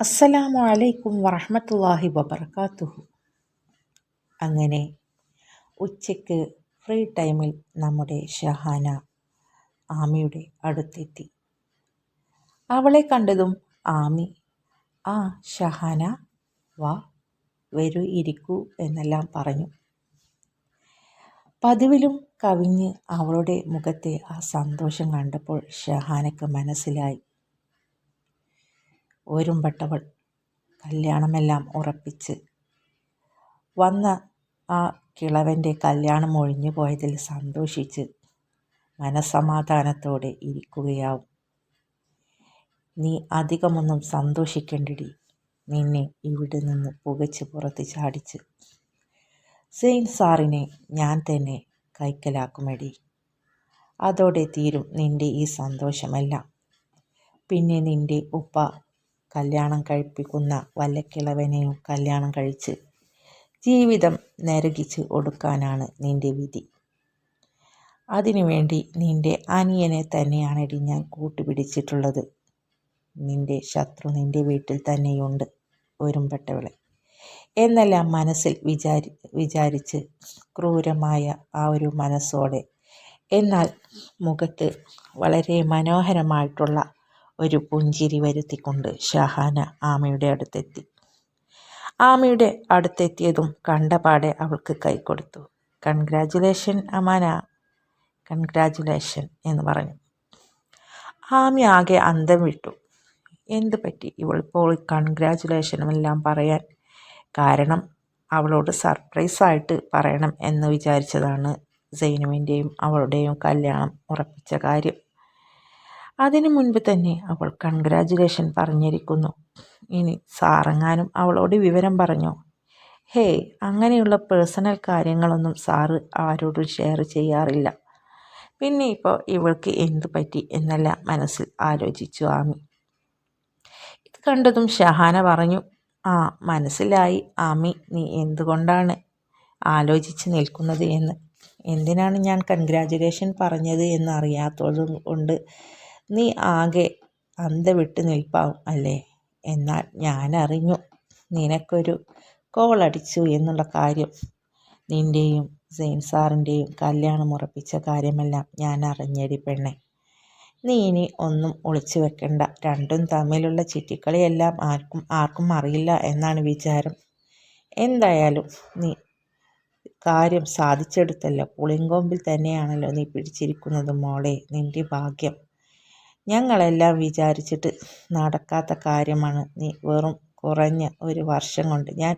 അസ്സലാമു അലൈക്കും വറഹമത്തല്ലാഹി വബർക്കാത്തുഹു അങ്ങനെ ഉച്ചയ്ക്ക് ഫ്രീ ടൈമിൽ നമ്മുടെ ഷഹാന ആമിയുടെ അടുത്തെത്തി. അവളെ കണ്ടതും ആമി ആ ഷഹാന വാ വരൂ ഇരിക്കൂ എന്നെല്ലാം പറഞ്ഞു. പതിവിലും കവിഞ്ഞ് അവളുടെ മുഖത്തെ ആ സന്തോഷം കണ്ടപ്പോൾ ഷഹാനക്ക് മനസ്സിലായി. ഒരുമ്പെട്ടവൾ കല്യാണമെല്ലാം ഉറപ്പിച്ച്. വന്ന ആ കിളവന്റെ കല്യാണം ഒഴിഞ്ഞു പോയതിൽ സന്തോഷിച്ച് മനസമാധാനത്തോടെ ഇരിക്കുകയാവും. നീ അധികമൊന്നും സന്തോഷിക്കേണ്ടടി. നിന്നെ ഇവിടെ നിന്ന് പുകച്ച് പുറത്ത് ചാടിച്ച്. സെയിൻ സാറിനെ ഞാൻ തന്നെ കൈക്കലാക്കുമെടി. അതോടെ തീരും നിന്റെ ഈ സന്തോഷമെല്ലാം. പിന്നെ നിന്റെ ഉപ്പ കല്യാണം കഴിപ്പിക്കുന്ന വല്ലക്കിളവനെയും കല്യാണം കഴിച്ച് ജീവിതം നരകിച്ച് ഒടുക്കാനാണ് നിന്റെ വിധി. അതിനുവേണ്ടി നിന്റെ അനിയനെ തന്നെയാണെടി ഞാൻ കൂട്ടുപിടിച്ചിട്ടുള്ളത്. നിന്റെ ശത്രു നിന്റെ വീട്ടിൽ തന്നെയുണ്ട് ഒരുമ്പെട്ടവളെ. എന്നെല്ലാം മനസ്സിൽ വിചാരി വിചാരിച്ച് ക്രൂരമായ ആ ഒരു മനസ്സോടെ. എന്നാൽ മുഖത്ത് വളരെ മനോഹരമായിട്ടുള്ള ഒരു പുഞ്ചിരി വരുത്തിക്കൊണ്ട് ഷഹാന ആമയുടെ അടുത്തെത്തി. ആമയുടെ അടുത്തെത്തിയതും കണ്ടപാടെ അവൾക്ക് കൈ കൊടുത്തു. കൺഗ്രാജുലേഷൻ അമാന. കൺഗ്രാജുലേഷൻ എന്ന് പറഞ്ഞു. ആമി ആകെ അന്തം വിട്ടു. എന്ത് പറ്റി? ഇവളിപ്പോൾ കൺഗ്രാജുലേഷനുമെല്ലാം പറയാൻ കാരണം അവളോട് സർപ്രൈസായിട്ട് പറയണം എന്ന് വിചാരിച്ചതാണ് സൈനുവിന്റെയും അവളുടെയും കല്യാണം ഉറപ്പിച്ച കാര്യം. അതിനു മുൻപ് തന്നെ അവൾ കൺഗ്രാജുലേഷൻ പറഞ്ഞിരിക്കുന്നു. ഇനി സാറെങ്ങാനും അവളോട് വിവരം പറഞ്ഞു? ഹേയ് അങ്ങനെയുള്ള പേഴ്സണൽ കാര്യങ്ങളൊന്നും സാറ് ആരോടും ഷെയർ ചെയ്യാറില്ല. പിന്നെ ഇപ്പോൾ ഇവൾക്ക് എന്ത് പറ്റി എന്നല്ല മനസ്സിൽ ആലോചിച്ചു ആമി. ഇത് കണ്ടതും ഷഹാന പറഞ്ഞു ആ മനസ്സിലായി ആമി നീ എന്തുകൊണ്ടാണ് ആലോചിച്ച് നിൽക്കുന്നത് എന്ന്? എന്തിനാണ് ഞാൻ കൺഗ്രാജുലേഷൻ പറഞ്ഞത് എന്ന് അറിയാത്തത് കൊണ്ട് നീ ആകെ വിട്ട് നിൽപ്പാവും അല്ലേ? എന്നാൽ ഞാനറിഞ്ഞു. നിനക്കൊരു കോളടിച്ചു എന്നുള്ള കാര്യം. നിന്റെയും സെയിൻ സാറിന്റെയും കല്യാണം ഉറപ്പിച്ച കാര്യമെല്ലാം ഞാൻ അറിഞ്ഞടി പെണ്ണെ. നീ ഇനി ഒന്നും ഒളിച്ചു വെക്കണ്ട. രണ്ടും തമ്മിലുള്ള ചിറ്റിക്കളിയെല്ലാം ആർക്കും ആർക്കും അറിയില്ല എന്നാണ് വിചാരം. എന്തായാലും നീ കാര്യം സാധിച്ചെടുത്തല്ലോ. പുളിങ്കൊമ്പിൽ തന്നെയാണല്ലോ നീ പിടിച്ചിരിക്കുന്നത് മോളെ. നിന്റെ ഭാഗ്യം. ഞങ്ങളെല്ലാം വിചാരിച്ചിട്ട് നടക്കാത്ത കാര്യമാണ്. നീ വെറും കുറഞ്ഞ ഒരു വർഷം കൊണ്ട്. ഞാൻ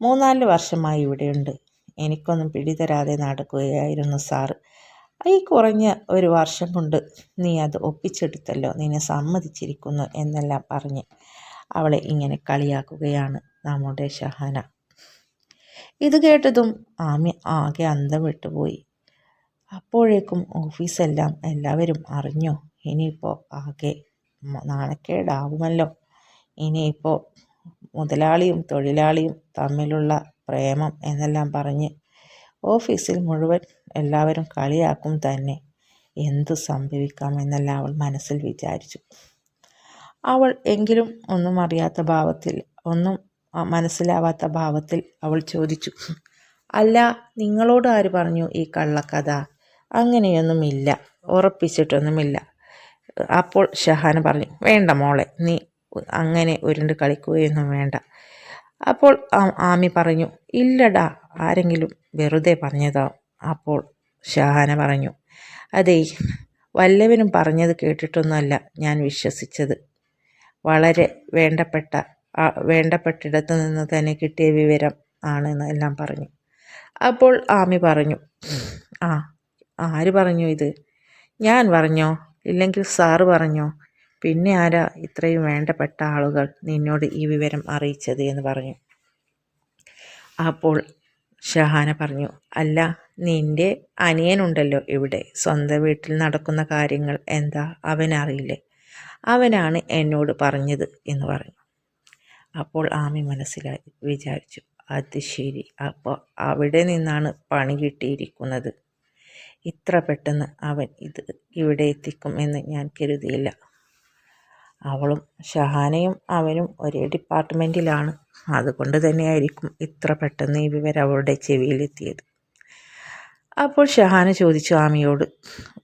മൂന്നാൽ വർഷമായി ഇവിടെയുണ്ട്. എനിക്കൊന്നും പിടിതരാതെ നടക്കുകയായിരുന്നു സാറ്. ഈ കുറഞ്ഞ ഒരു വർഷം കൊണ്ട് നീ അത് ഒപ്പിച്ചെടുത്തല്ലോ. നിന്നെ സമ്മതിച്ചിരിക്കുന്നു എന്നെല്ലാം പറഞ്ഞ് അവളെ ഇങ്ങനെ കളിയാക്കുകയാണ് നമ്മുടെ ഷഹാന. ഇത് കേട്ടതും ആമി ആകെ അന്തം വിട്ടുപോയി. അപ്പോഴേക്കും ഓഫീസെല്ലാം എല്ലാവരും അറിഞ്ഞോ. ഇനിയിപ്പോൾ ആകെ നാണക്കേടാവുമല്ലോ ഇനിയിപ്പോൾ മുതലാളിയും തൊഴിലാളിയും തമ്മിലുള്ള പ്രേമം എന്നെല്ലാം പറഞ്ഞ് ഓഫീസിൽ മുഴുവൻ എല്ലാവരും കളിയാക്കും തന്നെ എന്തു സംഭവിക്കാമെന്നെല്ലാം അവൾ മനസ്സിൽ വിചാരിച്ചു. അവൾ എങ്കിലും ഒന്നും അറിയാത്ത ഭാവത്തിൽ ഒന്നും മനസ്സിലാവാത്ത ഭാവത്തിൽ അവൾ ചോദിച്ചു അല്ല നിങ്ങളോട് ആര് പറഞ്ഞു ഈ കള്ളക്കഥ? അങ്ങനെയൊന്നുമില്ല ഉറപ്പിച്ചിട്ടൊന്നുമില്ല. അപ്പോൾ ഷഹാന പറഞ്ഞു വേണ്ട മോളെ നീ അങ്ങനെ ഉരുണ്ട് കളിക്കുകയൊന്നും വേണ്ട. അപ്പോൾ ആമി പറഞ്ഞു ഇല്ലടാ ആരെങ്കിലും വെറുതെ പറഞ്ഞതാവും അപ്പോൾ ഷഹാന പറഞ്ഞു അതെ വല്ലവനും പറഞ്ഞത് കേട്ടിട്ടൊന്നുമല്ല ഞാൻ വിശ്വസിച്ചത്. വളരെ വേണ്ടപ്പെട്ട വേണ്ടപ്പെട്ടിടത്തു നിന്ന് തന്നെ കിട്ടിയ വിവരം ആണെന്ന് എല്ലാം പറഞ്ഞു. അപ്പോൾ ആമി പറഞ്ഞു ആ ആര് പറഞ്ഞു ഇത്? ഞാൻ പറഞ്ഞോ? ഇല്ലെങ്കിൽ സാറ് പറഞ്ഞോ? പിന്നെ ആരാ ഇത്രയും വേണ്ടപ്പെട്ട ആളുകൾ നിന്നോട് ഈ വിവരം അറിയിച്ചത് എന്ന് പറഞ്ഞു. അപ്പോൾ ഷഹാന പറഞ്ഞു അല്ല നിന്റെ അനിയനുണ്ടല്ലോ ഇവിടെ. സ്വന്തം വീട്ടിൽ നടക്കുന്ന കാര്യങ്ങൾ എന്താ അവനറിയില്ലേ? അവനാണ് എന്നോട് പറഞ്ഞത് എന്ന് പറഞ്ഞു. അപ്പോൾ ആമി മനസ്സിലായി വിചാരിച്ചു അത് ശരി. അപ്പോൾ അവിടെ നിന്നാണ് പണി കിട്ടിയിരിക്കുന്നത്. ഇത്ര പെട്ടെന്ന് അവൻ ഇത് ഇവിടെ എത്തിക്കും എന്ന് ഞാൻ കരുതിയില്ല. അവളും ഷഹാനയും അവനും ഒരേ ഡിപ്പാർട്ട്മെന്റിലാണ് അതുകൊണ്ട് തന്നെയായിരിക്കും ഇത്ര പെട്ടെന്ന് ഈ വിവരം അവളുടെ ചെവിയിലെത്തിയത്. അപ്പോൾ ഷഹാന ചോദിച്ചു ആമിയോട്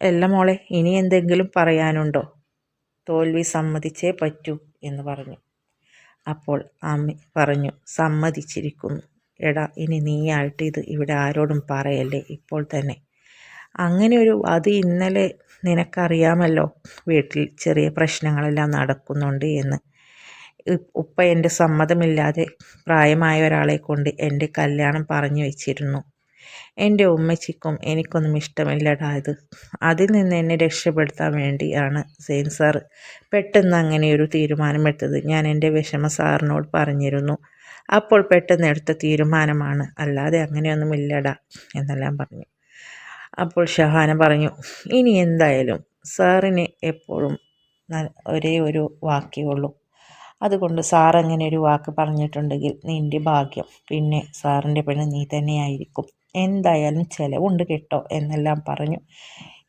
എല്ല മോളെ ഇനി എന്തെങ്കിലും പറയാനുണ്ടോ? തോൽവി സമ്മതിച്ചേ പറ്റൂ എന്ന് പറഞ്ഞു. അപ്പോൾ ആമി പറഞ്ഞു സമ്മതിച്ചിരിക്കുന്നു. എടാ ഇനി നീയായിട്ട് ഇത് ഇവിടെ ആരോടും പറയല്ലേ? ഇപ്പോൾ തന്നെ. അങ്ങനെ ഒരു അത് ഇന്നലെ നിനക്കറിയാമല്ലോ വീട്ടിൽ ചെറിയ പ്രശ്നങ്ങളെല്ലാം നടക്കുന്നുണ്ട് എന്ന്. ഉപ്പ എന്റെ സമ്മതമില്ലാതെ പ്രായമായ ഒരാളെ കൊണ്ട് എന്റെ കല്യാണം പറഞ്ഞു വെച്ചിരുന്നു. എന്റെ ഉമ്മച്ചിക്കും എനിക്കൊന്നും ഇഷ്ടമില്ലടാ ഇത്. അതിൽ നിന്ന് എന്നെ രക്ഷപ്പെടുത്താൻ വേണ്ടിയാണ് സെയിൻ സാർ പെട്ടെന്ന് അങ്ങനെ ഒരു തീരുമാനമെടുത്തത്. ഞാൻ എന്റെ വിഷമ സാറിനോട് പറഞ്ഞിരുന്നു. അപ്പോൾ പെട്ടെന്ന് എടുത്ത തീരുമാനമാണ്. അല്ലാതെ അങ്ങനെയൊന്നുമില്ലടാ എന്നെല്ലാം പറഞ്ഞു. അപ്പോൾ ഷഹാന പറഞ്ഞു ഇനി എന്തായാലും സാറിന് എപ്പോഴും ഒരേ ഒരു വാക്കേ ഉള്ളൂ. അതുകൊണ്ട് സാർ അങ്ങനെ ഒരു വാക്ക് പറഞ്ഞിട്ടുണ്ടെങ്കിൽ നിന്റെ ഭാഗ്യം. പിന്നെ സാറിന്റെ പെണ്ണ് നീ തന്നെയായിരിക്കും. എന്തായാലും ചിലവുണ്ട് കേട്ടോ എന്നെല്ലാം പറഞ്ഞു.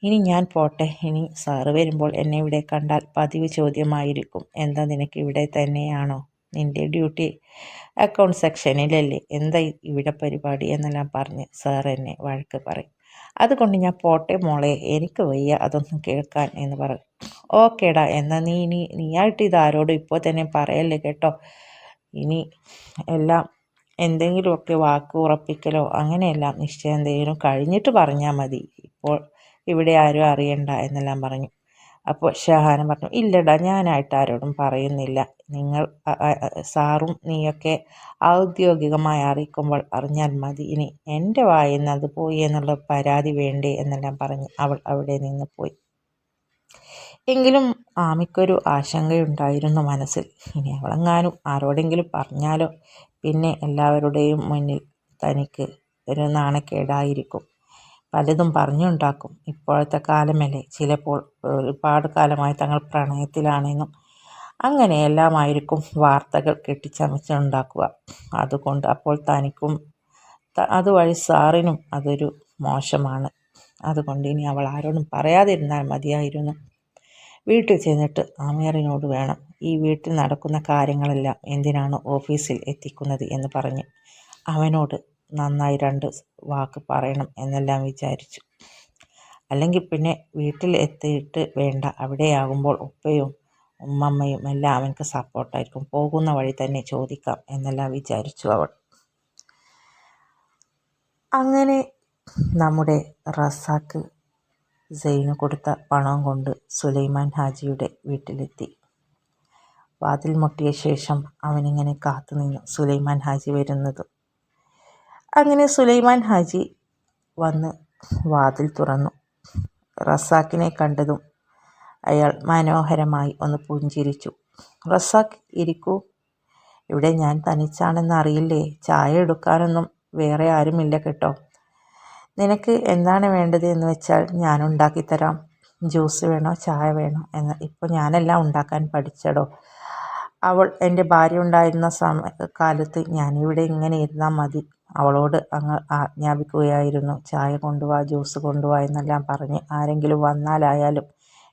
ഇനി ഞാൻ പോട്ടെ. ഇനി സാറ് വരുമ്പോൾ എന്നെ ഇവിടെ കണ്ടാൽ പതിവ് ചോദ്യമായിരിക്കും. എന്താ നിനക്ക് ഇവിടെ തന്നെയാണോ? നിന്റെ ഡ്യൂട്ടി അക്കൗണ്ട് സെക്ഷനിലല്ലേ. എന്താ ഇവിടെ പരിപാടി? എന്നെല്ലാം പറഞ്ഞ് സാർ എന്നെ വഴക്ക് പറയും. അതുകൊണ്ട് ഞാൻ പോട്ടെ മോളെ എനിക്ക് വയ്യ അതൊന്നും കേൾക്കാൻ എന്ന് പറഞ്ഞു ഓക്കേടാ എന്നാൽ നീ ഇനി നീയായിട്ട് ഇത് ആരോടും ഇപ്പോൾ തന്നെ പറയല്ലേ കേട്ടോ? ഇനി എല്ലാം എന്തെങ്കിലുമൊക്കെ വാക്ക് ഉറപ്പിക്കലോ അങ്ങനെയെല്ലാം നിശ്ചയം എന്തെങ്കിലും കഴിഞ്ഞിട്ട് പറഞ്ഞാൽ മതി. ഇപ്പോൾ ഇവിടെ ആരും അറിയണ്ട എന്നെല്ലാം പറഞ്ഞു. അപ്പോൾ ഷഹാന പറഞ്ഞു ഇല്ലടാ ഞാനായിട്ട് ആരോടും പറയുന്നില്ല. നിങ്ങൾ സാറും നീയൊക്കെ ഔദ്യോഗികമായി അറിയിക്കുമ്പോൾ അറിഞ്ഞാൽ മതി. ഇനി എന്റെ വായിൽ നിന്ന് അത് പോയി എന്നുള്ള പരാതി വേണ്ടേ? എന്നെല്ലാം പറഞ്ഞ് അവൾ അവിടെ നിന്ന് പോയി. എങ്കിലും ആമിക്കൊരു ആശങ്കയുണ്ടായിരുന്നു മനസ്സിൽ. ഇനി അവളെങ്ങാനും ആരോടെങ്കിലും പറഞ്ഞാലോ? പിന്നെ എല്ലാവരുടെയും മുന്നിൽ തനിക്ക് ഒരു നാണക്കേടായിരിക്കും. പലതും പറഞ്ഞുണ്ടാക്കും. ഇപ്പോഴത്തെ കാലമല്ലേ? ചിലപ്പോൾ ഒരുപാട് കാലമായി തങ്ങൾ പ്രണയത്തിലാണെന്നും അങ്ങനെയെല്ലാമായിരിക്കും വാർത്തകൾ കെട്ടിച്ചമച്ചുണ്ടാക്കുക. അതുകൊണ്ട് അപ്പോൾ തനിക്കും അതുവഴി സാറിനും അതൊരു മോശമാണ്. അതുകൊണ്ട് ഇനി അവൾ ആരോടും പറയാതിരുന്നാൽ മതിയായിരുന്നു. വീട്ടിൽ ചെന്നിട്ട് ആമിയറിനോട് വേണം. ഈ വീട്ടിൽ നടക്കുന്ന കാര്യങ്ങളെല്ലാം എന്തിനാണ് ഓഫീസിൽ എത്തിക്കുന്നത് എന്ന് പറഞ്ഞ് അവനോട് നന്നായി രണ്ട് വാക്ക് പറയണം എന്നെല്ലാം വിചാരിച്ചു. അല്ലെങ്കിൽ പിന്നെ വീട്ടിൽ എത്തിയിട്ട് വേണ്ട. അവിടെയാകുമ്പോൾ ഉപ്പയും ഉമ്മമ്മയും എല്ലാം അവനക്ക് സപ്പോർട്ടായിരിക്കും. പോകുന്ന വഴി തന്നെ ചോദിക്കാം എന്നെല്ലാം വിചാരിച്ചു അവൾ. അങ്ങനെ നമ്മുടെ റസാക്ക് സെയിന് കൊടുത്ത പണം കൊണ്ട് സുലൈമാൻ ഹാജിയുടെ വീട്ടിലെത്തി. വാതിൽ മുട്ടിയ ശേഷം അവനിങ്ങനെ കാത്തുനിന്നു സുലൈമാൻ ഹാജി വരുന്നത്. അങ്ങനെ സുലൈമാൻ ഹാജി വന്ന് വാതിൽ തുറന്നു. റസാക്കിനെ കണ്ടതും അയാൾ മനോഹരമായി ഒന്ന് പുഞ്ചിരിച്ചു. റസാഖ് ഇരിക്കൂ. ഇവിടെ ഞാൻ തനിച്ചാണെന്ന് അറിയില്ലേ? ചായ എടുക്കാനൊന്നും വേറെ ആരുമില്ല കേട്ടോ. നിനക്ക് എന്താണ് വേണ്ടത് എന്ന് വെച്ചാൽ ഞാൻ ഉണ്ടാക്കിത്തരാം. ജ്യൂസ് വേണോ? ചായ വേണോ? എന്ന് ഇപ്പോൾ ഞാനെല്ലാം ഉണ്ടാക്കാൻ പഠിച്ചടോ. അവൾ എന്റെ ഭാര്യ ഉണ്ടായിരുന്ന സമയ കാലത്ത് ഞാനിവിടെ ഇങ്ങനെ ഇരുന്നാൽ മതി. അവളോട് അങ്ങ് ആജ്ഞാപിക്കുകയായിരുന്നു. ചായ കൊണ്ടുവാ ജ്യൂസ് കൊണ്ടുവാ എന്നെല്ലാം പറഞ്ഞ് ആരെങ്കിലും വന്നാലായാലും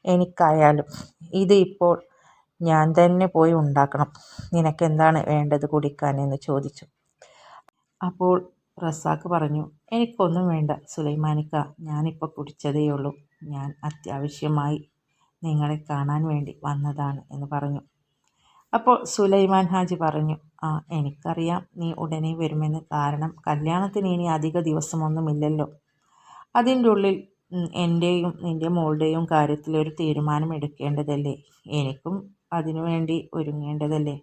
എനിക്കായാലും ഇത് ഇപ്പോൾ ഞാൻ തന്നെ പോയി ഉണ്ടാക്കണം. നിനക്കെന്താണ് വേണ്ടത് കുടിക്കാൻ? എന്ന് ചോദിച്ചു. അപ്പോൾ റസാക്ക് പറഞ്ഞു എനിക്കൊന്നും വേണ്ട സുലൈമാനിക്ക ഞാനിപ്പോൾ കുടിച്ചതേയുള്ളൂ. ഞാൻ അത്യാവശ്യമായി നിങ്ങളെ കാണാൻ വേണ്ടി വന്നതാണ് എന്ന് പറഞ്ഞു. അപ്പോൾ സുലൈമാൻ ഹാജി പറഞ്ഞു ആ എനിക്കറിയാം നീ ഉടനെ വരുമെന്ന്. കാരണം കല്യാണത്തിന് ഇനി അധിക ദിവസമൊന്നുമില്ലല്ലോ. അതിന്റെ ഉള്ളിൽ എന്റെയും നിന്റെ മോളുടെയും കാര്യത്തിൽ ഒരു തീരുമാനം എടുക്കേണ്ടതല്ലേ എനിക്കും അതിനുവേണ്ടി ഒരുങ്ങേണ്ടതല്ലേ?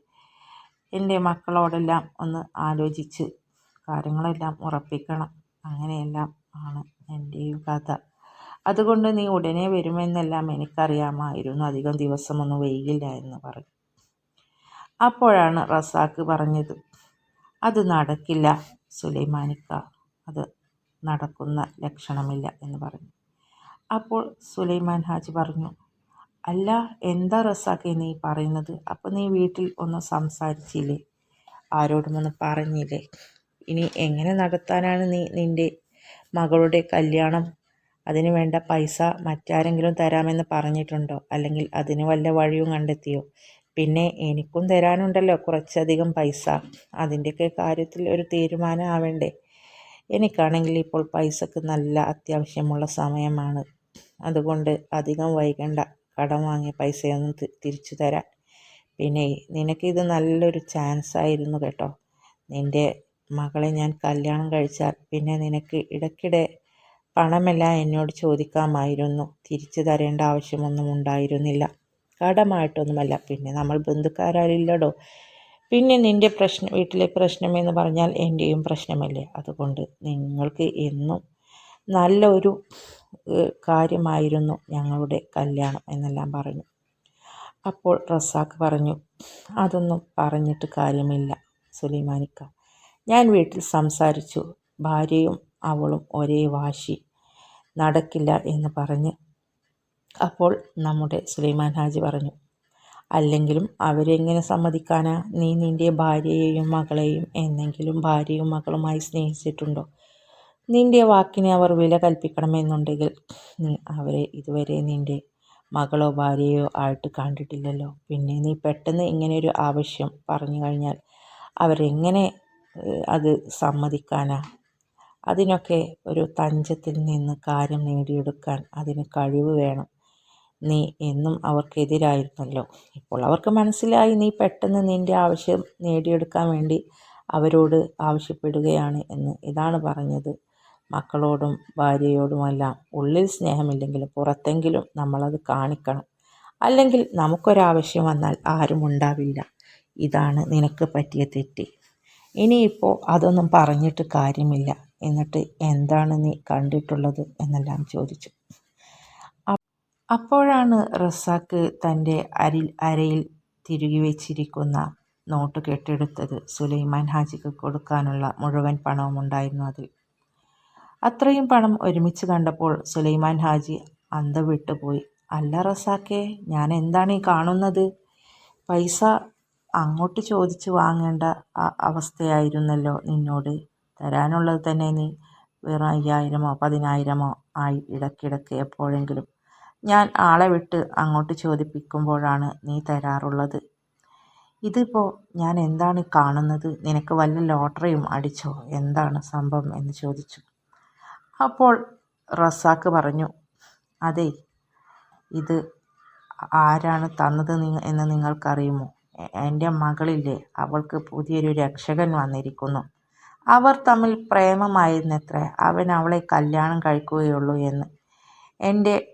എന്റെ മക്കളോടെല്ലാം ഒന്ന് ആലോചിച്ച് കാര്യങ്ങളെല്ലാം ഉറപ്പിക്കണം. അങ്ങനെയെല്ലാം ആണ് എന്റെയും കഥ. അതുകൊണ്ട് നീ ഉടനെ വരുമെന്നെല്ലാം എനിക്കറിയാമായിരുന്നു. അധികം ദിവസമൊന്നും വൈകില്ല എന്ന് പറഞ്ഞു. അപ്പോഴാണ് റസാക്ക് പറഞ്ഞത്. അത് നടക്കില്ല സുലൈമാനിക്ക. അത് നടക്കുന്ന ലക്ഷണമില്ല എന്ന് പറഞ്ഞു. അപ്പോൾ സുലൈമാൻ ഹാജി പറഞ്ഞു അല്ല എന്താ റസാക്കെ നീ പറയുന്നത്? അപ്പോൾ നീ വീട്ടിൽ ഒന്ന് സംസാരിച്ചില്ലേ? ആരോടും ഒന്ന് പറഞ്ഞില്ലേ? ഇനി എങ്ങനെ നടത്താനാണ് നീ നിന്റെ മകളുടെ കല്യാണം? അതിന് വേണ്ട പൈസ മറ്റാരെങ്കിലും തരാമെന്ന് പറഞ്ഞിട്ടുണ്ടോ? അല്ലെങ്കിൽ അതിന് വല്ല വഴിയും കണ്ടെത്തിയോ? പിന്നെ എനിക്കും തരാനുണ്ടല്ലോ കുറച്ചധികം പൈസ. അതിന്റെയൊക്കെ കാര്യത്തിൽ ഒരു തീരുമാനം ആവേണ്ടേ എനിക്കാണെങ്കിൽ ഇപ്പോൾ പൈസക്ക് നല്ല അത്യാവശ്യമുള്ള സമയമാണ്. അതുകൊണ്ട് അധികം വൈകണ്ട. കടം വാങ്ങിയ പൈസയൊന്നും തിരിച്ചു തരാൻ. പിന്നെ നിനക്കിത് നല്ലൊരു ചാൻസ് ആയിരുന്നു കേട്ടോ. നിന്റെ മകളെ ഞാൻ കല്യാണം കഴിച്ചാൽ പിന്നെ നിനക്ക് ഇടയ്ക്കിടെ പണമെല്ലാം എന്നോട് ചോദിക്കാമായിരുന്നു. തിരിച്ചു തരേണ്ട ആവശ്യമൊന്നും ഉണ്ടായിരുന്നില്ല. കടമായിട്ടൊന്നുമല്ല. പിന്നെ നമ്മൾ ബന്ധുക്കാരല്ലടോ പിന്നെ നിന്റെ പ്രശ്നം വീട്ടിലെ പ്രശ്നമെന്ന് പറഞ്ഞാൽ എന്റെയും പ്രശ്നമല്ലേ. അതുകൊണ്ട് നിങ്ങൾക്ക് എന്നും നല്ലൊരു കാര്യമായിരുന്നു ഞങ്ങളുടെ കല്യാണം എന്നെല്ലാം പറഞ്ഞു. അപ്പോൾ റസാഖ് പറഞ്ഞു അതൊന്നും പറഞ്ഞിട്ട് കാര്യമില്ല സുലൈമാനിക്ക. ഞാൻ വീട്ടിൽ സംസാരിച്ചു. ഭാര്യയും അവളും ഒരേ വാശി നടക്കില്ല എന്ന് പറഞ്ഞ് അപ്പോൾ നമ്മുടെ സുലൈമാൻ ഹാജി പറഞ്ഞു അല്ലെങ്കിലും അവരെങ്ങനെ സമ്മതിക്കാനാ? നീ നിന്റെ ഭാര്യയെയും മകളെയും എന്നെങ്കിലും ഭാര്യയും മകളുമായി സ്നേഹിച്ചിട്ടുണ്ടോ? നിന്റെ വാക്കിനെ അവർ വില കൽപ്പിക്കണമെന്നുണ്ടെങ്കിൽ നീ അവരെ ഇതുവരെ നിന്റെ മകളോ ഭാര്യയോ ആയിട്ട് കണ്ടിട്ടില്ലല്ലോ. പിന്നെ നീ പെട്ടെന്ന് ഇങ്ങനെയൊരു ആവശ്യം പറഞ്ഞു കഴിഞ്ഞാൽ അവരെങ്ങനെ അത് സമ്മതിക്കാനാ? അതിനൊക്കെ ഒരു തഞ്ചത്തിൽ നിന്ന് കാര്യം നേടിയെടുക്കാൻ അതിന് കഴിവ് വേണം. നീ എന്നും അവർക്കെതിരായിരുന്നല്ലോ ഇപ്പോൾ അവർക്ക് മനസ്സിലായി നീ പെട്ടെന്ന് നിന്റെ ആവശ്യം നേടിയെടുക്കാൻ വേണ്ടി അവരോട് ആവശ്യപ്പെടുകയാണ് എന്ന് ഇതാണ് പറഞ്ഞത്. മക്കളോടും ഭാര്യയോടുമെല്ലാം ഉള്ളിൽ സ്നേഹമില്ലെങ്കിലും പുറത്തെങ്കിലും നമ്മളത് കാണിക്കണം. അല്ലെങ്കിൽ നമുക്കൊരാവശ്യം വന്നാൽ ആരും ഉണ്ടാവില്ല. ഇതാണ് നിനക്ക് പറ്റിയ തെറ്റ്. ഇനിയിപ്പോൾ അതൊന്നും പറഞ്ഞിട്ട് കാര്യമില്ല. എന്നിട്ട് എന്താണ് നീ കണ്ടിട്ടുള്ളത് എന്നെല്ലാം ചോദിച്ചു. അപ്പോഴാണ് റസാക്ക് തന്റെ അരിൽ അരയിൽ തിരുകി വെച്ചിരിക്കുന്ന നോട്ട് കെട്ടെടുത്തത് സുലൈമാൻ ഹാജിക്ക് കൊടുക്കാനുള്ള മുഴുവൻ പണവും ഉണ്ടായിരുന്നു അതിൽ. അത്രയും പണം ഒരുമിച്ച് കണ്ടപ്പോൾ സുലൈമാൻ ഹാജി അന്ത വിട്ടുപോയി അല്ല റസാക്കെ ഞാൻ എന്താണ് ഈ കാണുന്നത്? പൈസ അങ്ങോട്ട് ചോദിച്ച് വാങ്ങേണ്ട അവസ്ഥയായിരുന്നല്ലോ നിന്നോട്. തരാനുള്ളത് തന്നെ നീ വെറും അയ്യായിരമോ പതിനായിരമോ ആയി ഇടയ്ക്കിടയ്ക്ക് എപ്പോഴെങ്കിലും ഞാൻ ആളെ വിട്ട് അങ്ങോട്ട് ചോദിപ്പിക്കുമ്പോഴാണ് നീ തരാറുള്ളത്. ഇതിപ്പോൾ ഞാൻ എന്താണ് കാണുന്നത്? നിനക്ക് വല്ല ലോട്ടറിയും അടിച്ചോ? എന്താണ് സംഭവം എന്ന് ചോദിച്ചു. അപ്പോൾ റസാക്ക് പറഞ്ഞു അതെ ഇത് ആരാണ് തന്നത് എന്ന് നിങ്ങൾക്കറിയുമോ? എന്റെ മകളില്ലേ അവൾക്ക് പുതിയൊരു രക്ഷകൻ വന്നിരിക്കുന്നു. അവർ തമ്മിൽ പ്രേമമായിരുന്നത്രേ അവൻ അവളെ കല്യാണം കഴിക്കുകയുള്ളൂ എന്ന്. എന്റെ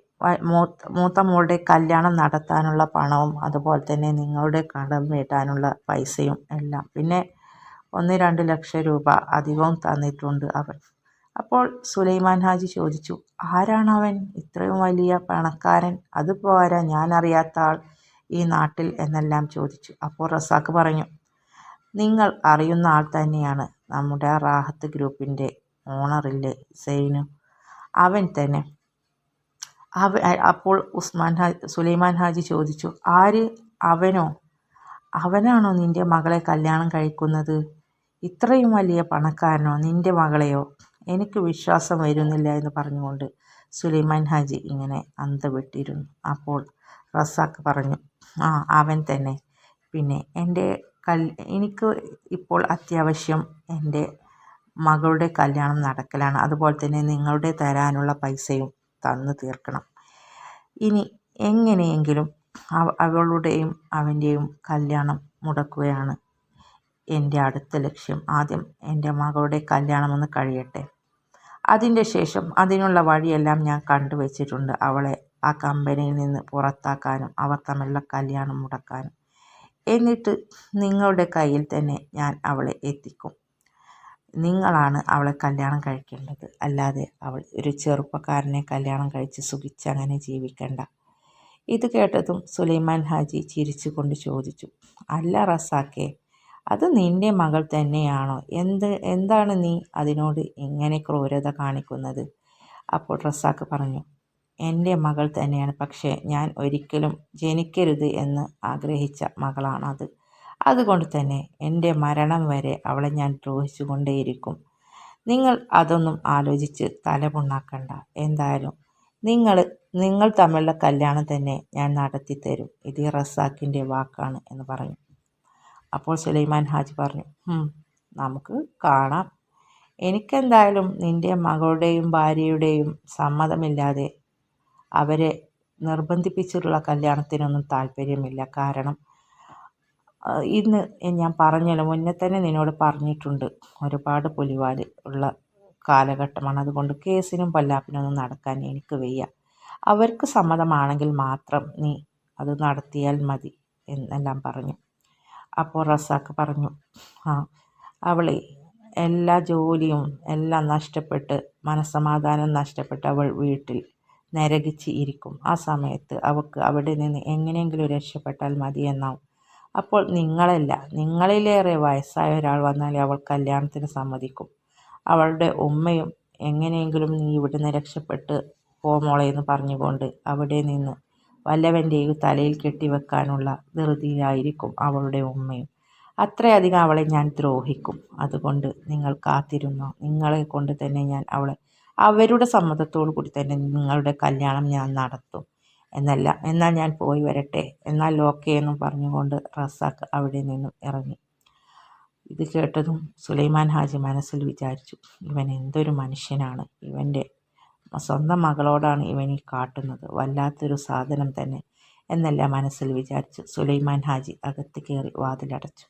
മൂത്ത മോളുടെ കല്യാണം നടത്താനുള്ള പണവും അതുപോലെ തന്നെ നിങ്ങളുടെ കടം വീട്ടാനുള്ള പൈസയും എല്ലാം. പിന്നെ ഒന്ന് രണ്ട് ലക്ഷം രൂപ അധികവും തന്നിട്ടുണ്ട് അവൻ അപ്പോൾ സുലൈമാൻ ഹാജി ചോദിച്ചു ആരാണവൻ? ഇത്രയും വലിയ പണക്കാരൻ? അത് പോരാ ഞാൻ അറിയാത്ത ആൾ ഈ നാട്ടിൽ എന്നെല്ലാം ചോദിച്ചു. അപ്പോൾ റസാഖ് പറഞ്ഞു നിങ്ങൾ അറിയുന്ന ആൾ തന്നെയാണ് നമ്മുടെ റാഹത്ത് ഗ്രൂപ്പിന്റെ ഓണറില്ലേ സൈനു? അവൻ തന്നെ അപ്പോൾ ഉസ്മാൻ ഹാജി സുലൈമാൻ ഹാജി ചോദിച്ചു ആര്? അവനോ? അവനാണോ നിന്റെ മകളെ കല്യാണം കഴിക്കുന്നത്? ഇത്രയും വലിയ പണക്കാരനോ നിന്റെ മകളെയോ? എനിക്ക് വിശ്വാസം വരുന്നില്ല എന്ന് പറഞ്ഞുകൊണ്ട് സുലൈമാൻ ഹാജി ഇങ്ങനെ അന്തവിട്ടിരുന്നു. അപ്പോൾ റസാക്ക് പറഞ്ഞു ആ അവൻ തന്നെ. പിന്നെ എന്റെ കൽ എനിക്ക് ഇപ്പോൾ അത്യാവശ്യം എന്റെ മകളുടെ കല്യാണം നടക്കലാണ്. അതുപോലെ തന്നെ നിങ്ങളുടെ തരാനുള്ള പൈസയും തന്നു തീർക്കണം. ഇനി എങ്ങനെയെങ്കിലും അവളുടെയും അവന്റെയും കല്യാണം മുടക്കുകയാണ് എന്റെ അടുത്ത ലക്ഷ്യം. ആദ്യം എന്റെ മകളുടെ കല്യാണം ഒന്ന് കഴിയട്ടെ. അതിന്റെ ശേഷം അതിനുള്ള വഴിയെല്ലാം ഞാൻ കണ്ടുവച്ചിട്ടുണ്ട്. അവളെ ആ കമ്പനിയിൽ നിന്ന് പുറത്താക്കാനും അവർ തമ്മിലുള്ള കല്യാണം മുടക്കാനും. എന്നിട്ട് നിങ്ങളുടെ കയ്യിൽ തന്നെ ഞാൻ അവളെ എത്തിക്കും. നിങ്ങളാണ് അവളെ കല്യാണം കഴിക്കേണ്ടത്. അല്ലാതെ അവൾ ഒരു ചെറുപ്പക്കാരനെ കല്യാണം കഴിച്ച് സുഖിച്ച് അങ്ങനെ ജീവിക്കണ്ട. ഇത് കേട്ടതും സുലൈമാൻ ഹാജി ചിരിച്ചുകൊണ്ട് ചോദിച്ചു അല്ല റസാക്കെ അത് നിന്റെ മകൾ തന്നെയാണോ? എന്ത് എന്താണ് നീ അതിനോട് ഇങ്ങനെ ക്രൂരത കാണിക്കുന്നത്? അപ്പോൾ റസാക്ക് പറഞ്ഞു എന്റെ മകൾ തന്നെയാണ് പക്ഷേ ഞാൻ ഒരിക്കലും ജനിക്കരുത് എന്ന് ആഗ്രഹിച്ച മകളാണത്. അതുകൊണ്ട് തന്നെ എന്റെ മരണം വരെ അവളെ ഞാൻ ദ്രോഹിച്ചു കൊണ്ടേയിരിക്കും. നിങ്ങൾ അതൊന്നും ആലോചിച്ച് തലപുണ്ണാക്കണ്ട എന്തായാലും നിങ്ങൾ നിങ്ങൾ തമ്മിലുള്ള കല്യാണം തന്നെ ഞാൻ നടത്തി തരും ഇത് റസാക്കിന്റെ വാക്കാണ് എന്ന് പറഞ്ഞു. അപ്പോൾ സുലൈമാൻ ഹാജി പറഞ്ഞു നമുക്ക് കാണാം. എനിക്കെന്തായാലും നിന്റെ മകളുടെയും ഭാര്യയുടെയും സമ്മതമില്ലാതെ അവരെ നിർബന്ധിപ്പിച്ചിട്ടുള്ള കല്യാണത്തിനൊന്നും താല്പര്യമില്ല. കാരണം ഇന്ന് ഞാൻ പറഞ്ഞല്ലോ മുന്നേ തന്നെ നിന്നോട് പറഞ്ഞിട്ടുണ്ട്. ഒരുപാട് പുലിവാൽ ഉള്ള കാലഘട്ടമാണ്. അതുകൊണ്ട് കേസിനും പല്ലാപ്പിനൊന്നും നടക്കാൻ എനിക്ക് വയ്യ. അവർക്ക് സമ്മതമാണെങ്കിൽ മാത്രം നീ അത് നടത്തിയാൽ മതി എന്നെല്ലാം പറഞ്ഞു. അപ്പോൾ റസാക്ക് പറഞ്ഞു ആ അവളെ എല്ലാ ജോലിയും എല്ലാം നഷ്ടപ്പെട്ട് മനസ്സമാധാനം നഷ്ടപ്പെട്ട് അവൾ വീട്ടിൽ നരകിച്ച് ഇരിക്കും. ആ സമയത്ത് അവൾക്ക് അവിടെ നിന്ന് എങ്ങനെയെങ്കിലും രക്ഷപ്പെട്ടാൽ മതി എന്നാവും. അപ്പോൾ നിങ്ങളല്ല നിങ്ങളിലേറെ വയസ്സായ ഒരാൾ വന്നാൽ അവൾ കല്യാണത്തിന് സമ്മതിക്കും. അവളുടെ ഉമ്മയും എങ്ങനെയെങ്കിലും നീ ഇവിടുന്ന് രക്ഷപ്പെട്ട് പോമോളെ എന്ന് പറഞ്ഞുകൊണ്ട് അവിടെ നിന്ന് വല്ലവന്റെയും തലയിൽ കെട്ടിവെക്കാനുള്ള ധൃതിയിലായിരിക്കും അവളുടെ ഉമ്മയും. അത്രയധികം അവളെ ഞാൻ ദ്രോഹിക്കും. അതുകൊണ്ട് നിങ്ങൾ കാത്തിരുന്നോ? നിങ്ങളെ കൊണ്ട് തന്നെ ഞാൻ അവളെ അവരുടെ സമ്മതത്തോടു കൂടി തന്നെ നിങ്ങളുടെ കല്യാണം ഞാൻ നടത്തും. എന്നല്ല. എന്നാൽ ഞാൻ പോയി വരട്ടെ. എന്നാൽ ഓക്കെ എന്നും പറഞ്ഞുകൊണ്ട് റസാഖ് അവിടെ നിന്നും ഇറങ്ങി. ഇത് കേട്ടതും സുലൈമാൻ ഹാജി മനസ്സിൽ വിചാരിച്ചു ഇവൻ എന്തൊരു മനുഷ്യനാണ്. ഇവന്റെ സ്വന്തം മകളോടാണ് ഇവൻ ഈ കാട്ടുന്നത്. വല്ലാത്തൊരു സാധനം തന്നെ. എന്നെല്ലാം മനസ്സിൽ വിചാരിച്ചു. സുലൈമാൻ ഹാജി അകത്ത് കയറി വാതിലടച്ചു.